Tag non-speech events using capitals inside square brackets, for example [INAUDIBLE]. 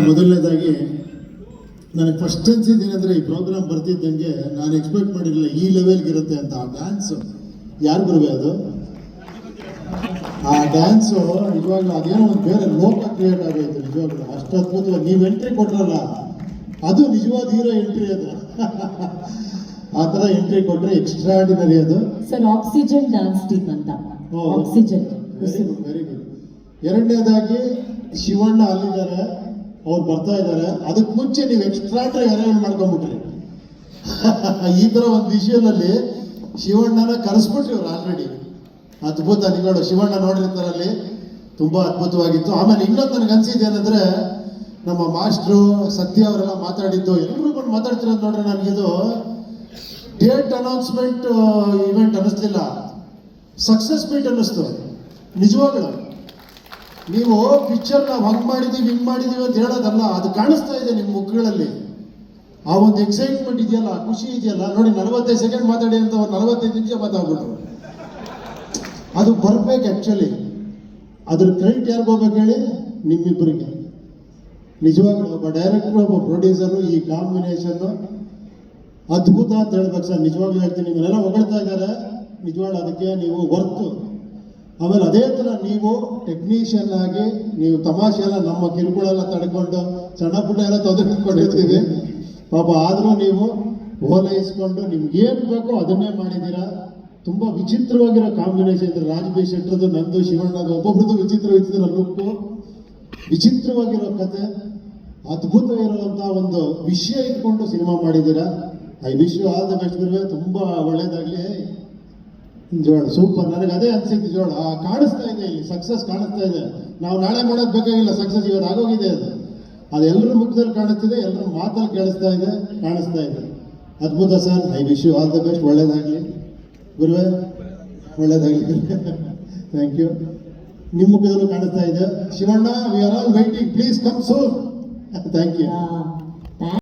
ಮೊದಲನೇದಾಗಿ ನನಗೆ ಫಸ್ಟ್ ಅನ್ಸಿದ್ದೇನೆಂದ್ರೆ ಈ ಪ್ರೋಗ್ರಾಮ್ ಬರ್ತಿದ್ದಂಗೆ ನಾನು ಎಕ್ಸ್ಪೆಕ್ಟ್ ಮಾಡಿರಲಿಲ್ಲ ಈ ಲೆವೆಲ್ಗೆ ಇರುತ್ತೆ ಅಂತ. ಆ ಡ್ಯಾನ್ಸು ಯಾರು ಗುರುವೆ ಅದು? ಆ ಡ್ಯಾನ್ಸು ಇವಾಗ ಅದೇನೋ ಒಂದು ಬೇರೆ ಲೋಕ ಕ್ರಿಯೇಟ್ ಆಗೋಯ್ತು ನಿಜವಾಗ್ಲೂ. ಅಷ್ಟು ಅದ್ಭುತವಾಗಿ ನೀವು ಎಂಟ್ರಿ ಕೊಟ್ರಲ್ಲ ಅದು ನಿಜವಾದ ಹೀರೋ ಎಂಟ್ರಿ ಅದು. [LAUGHS] ಆ ಥರ ಎಂಟ್ರಿ ಕೊಟ್ಟರೆ ಎಕ್ಸ್ಟ್ರಾಡಿನರಿ ಅದು. ಸರ್ ಆಕ್ಸಿಜನ್ ಡ್ಯಾನ್ಸ್ ಟೀಮ್ ಅಂತ. Oxygen very good very good ಎರಡನೇದಾಗಿ ಶಿವಣ್ಣ ಅಲ್ಲಿದ್ದಾರೆ. ಅವ್ರು ಬರ್ತಾ ಇದ್ದಾರೆ. ಅದಕ್ಕೆ ಮುಂಚೆ ನೀವು ಎಕ್ಸ್ಟ್ರಾಟ್ರಿ ಅರೇಂಜ್ ಮಾಡ್ಕೊಂಡ್ಬಿಟ್ರಿ. [LAUGHS] ಈ ಥರ ಒಂದು ವಿಷಯದಲ್ಲಿ ಶಿವಣ್ಣನ ಕರೆಸ್ಬಿಟ್ರಿ ಅವ್ರು ಆಲ್ರೆಡಿ ಅದ್ಭುತ ನಿಗಳು ಶಿವಣ್ಣ ನೋಡಿರ್ತಾರೆ ಅಲ್ಲಿ ತುಂಬ ಅದ್ಭುತವಾಗಿತ್ತು. ಆಮೇಲೆ ಇನ್ನೊಂದು ನನಗೆ ಅನ್ಸಿದೆ ಏನಂದ್ರೆ, ನಮ್ಮ ಮಾಸ್ಟ್ರು ಸತ್ಯ ಅವರೆಲ್ಲ ಮಾತಾಡಿದ್ದು ಎಲ್ಲರೂ ಬಂದು ಮಾತಾಡ್ತಿರೋದು ನೋಡ್ರೆ ನನಗಿದು ಡೇಟ್ ಅನೌನ್ಸ್ಮೆಂಟ್ ಇವೆಂಟ್ ಅನ್ನಿಸ್ಲಿಲ್ಲ. ಸಕ್ಸಸ್ ಮೀಟ್ ಅನ್ನಿಸ್ತು. ನಿಜವಾಗ್ಲು. ನೀವು ಪಿಕ್ಚರ್ ನಾವು ಹಂಗ್ ಮಾಡಿದೀವಿ, ಹಿಂಗ್ ಮಾಡಿದೀವಿ ಅಂತ ಹೇಳೋದಲ್ಲ, ಅದು ಕಾಣಿಸ್ತಾ ಇದೆ ನಿಮ್ಮ ಮುಖಗಳಲ್ಲಿ. ಆ ಒಂದು ಎಕ್ಸೈಟ್ಮೆಂಟ್ ಇದೆಯಲ್ಲ, ಖುಷಿ ಇದೆಯಲ್ಲ, ನೋಡಿ ನಲವತ್ತೈದು ಸೆಕೆಂಡ್ ಮಾತಾಡಿ ಅಂತ ಅವ್ರು ನಲವತ್ತೈದು ನಿಮಿಷ ಮಾತಾಡ್ಬಿಟ್ರು. ಅದು ಬರ್ಬೇಕು ಆ್ಯಕ್ಚುಲಿ ಅದ್ರ ಕ್ರೆಡಿಟ್ ಯಾರಿಗೆ ಹೋಗ್ಬೇಕು ಹೇಳಿ? ನಿಮ್ಮಿಬ್ಬರಿಗೆ ನಿಜವಾಗ್ಲೂ ಒಬ್ಬ ಡೈರೆಕ್ಟರ್ ಒಬ್ಬ ಪ್ರೊಡ್ಯೂಸರು ಈ ಕಾಂಬಿನೇಷನ್ನು ಅದ್ಭುತ ಅಂತ ಹೇಳ್ಬೇಕು ಸರ್. ನಿಜವಾಗ್ಲೂ ಹೇಳ್ತೀನಿ. ನಿಮ್ಮನ್ನೆಲ್ಲ ಹೊಗಳ್ತಾ ಇದ್ದಾರೆ. ನಿಜವಾಗ್ಲೂ ಅದಕ್ಕೆ ನೀವು ವರ್ತು ಆಮೇಲೆ ಅದೇ ಥರ ನೀವು ಟೆಕ್ನಿಷಿಯನ್ ಆಗಿ, ನೀವು ತಮಾಷೆ ಎಲ್ಲ ನಮ್ಮ ಕಿರುಕುಳೆಲ್ಲ ತಡ್ಕೊಂಡು ಸಣ್ಣ ಪುಟ್ಟ ಎಲ್ಲ ತೊಂದರೆಕೊಂಡಿರ್ತೀವಿ ಪಾಪ ಆದರೂ ನೀವು ಓಲೈಸ್ಕೊಂಡು ನಿಮ್ಗೆ ಏನು ಬೇಕೋ ಅದನ್ನೇ ಮಾಡಿದ್ದೀರಾ? ತುಂಬ ವಿಚಿತ್ರವಾಗಿರೋ ಕಾಂಬಿನೇಷನ್ ಇದ್ರೆ ರಾಜ್ ಶೆಟ್ಟರದು ನಂದು ಶಿವಣ್ಣದು ಒಬ್ಬೊಬ್ರದ್ದು ವಿಚಿತ್ರ ವಿಚಿತ್ರ ಲುಕ್ಕು ವಿಚಿತ್ರವಾಗಿರೋ ಕತೆ, ಅದ್ಭುತ ಇರುವಂತ ಒಂದು ವಿಷಯ ಇಟ್ಕೊಂಡು ಸಿನಿಮಾ ಮಾಡಿದ್ದೀರಾ? I wish you all the best ತುಂಬಾ ಒಳ್ಳೇದಾಗ್ಲಿ. ಜೋಳ, ಸೂಪರ್. ನನಗೆ ಅದೇ ಅನ್ಸಿದ್ದು ಜೋಳ. ಕಾಣಿಸ್ತಾ ಇದೆ ಇಲ್ಲಿ. ಸಕ್ಸಸ್ ಕಾಣಿಸ್ತಾ ಇದೆ. ನಾವು ನಾಳೆ ಮಾಡೋದು ಬೇಕಾಗಿಲ್ಲ ಸಕ್ಸಸ್ ಇವತ್ತು ಆಗೋಗಿದೆ ಅದು. ಅದು ಎಲ್ಲರ ಮುಖದಲ್ಲಿ ಕಾಣಿಸ್ತಿದೆ, ಎಲ್ಲರ ಮಾತಲ್ಲಿ ಕೇಳಿಸ್ತಾ ಇದೆ, ಕಾಣಿಸ್ತಾ ಇದೆ. ಅದ್ಭುತ sir. I wish you all the best. ಒಳ್ಳೇದಾಗ್ಲಿ. ಗುರುವೆ, ಒಳ್ಳೇದಾಗ್ಲಿ. ಥ್ಯಾಂಕ್ ಯು ನಿಮ್ಮ ಮುಖದಲ್ಲೂ ಕಾಣಿಸ್ತಾ ಇದೆ. Shivanna we are all waiting please come soon thank you